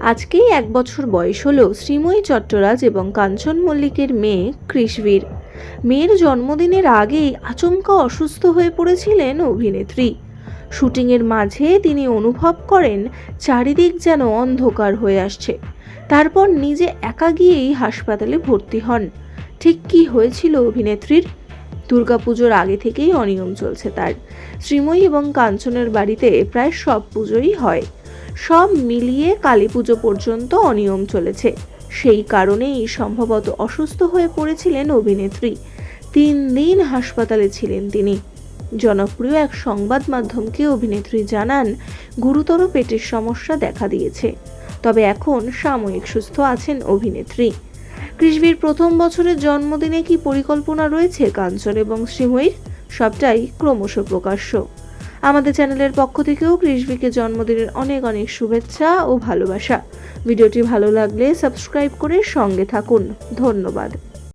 আজকেই এক বছর বয়স হলো শ্রীময়ী চট্টরাজ এবং কাঞ্চন মল্লিকের মেয়ে কৃষবীর। মেয়ের জন্মদিনের আগেই আচমকা অসুস্থ হয়ে পড়েছিলেন অভিনেত্রী। শুটিংয়ের মাঝে তিনি অনুভব করেন, চারিদিক যেন অন্ধকার হয়ে আসছে। তারপর নিজে একা গিয়েই হাসপাতালে ভর্তি হন। ঠিক কী হয়েছিল অভিনেত্রীর? দুর্গাপুজোর আগে থেকেই অনিয়ম চলছে তার। শ্রীময়ী এবং কাঞ্চনের বাড়িতে প্রায় সব পুজোই হয়। সব মিলিয়ে কালী পুজো পর্যন্ত অনিয়ম চলেছে। সেই কারণেই সম্ভবত অসুস্থ হয়ে পড়েছিলেন অভিনেত্রী। তিন দিন হাসপাতালে ছিলেন তিনি। জনপ্রিয় এক সংবাদ মাধ্যমকে অভিনেত্রী জানান, গুরুতর পেটের সমস্যা দেখা দিয়েছে। তবে এখন সাময়িক সুস্থ আছেন অভিনেত্রী। কৃষ্ণবীর প্রথম বছরের জন্মদিনে কি পরিকল্পনা রয়েছে কাঞ্চন এবং শ্রীময়ীর? সবটাই ক্রমশ প্রকাশ্য। আমাদের চ্যানেলের পক্ষ থেকেও কৃষবিকে জন্মদিনের অনেক অনেক শুভেচ্ছা ও ভালোবাসা। ভিডিওটি ভালো লাগলে সাবস্ক্রাইব করে সঙ্গে থাকুন। ধন্যবাদ।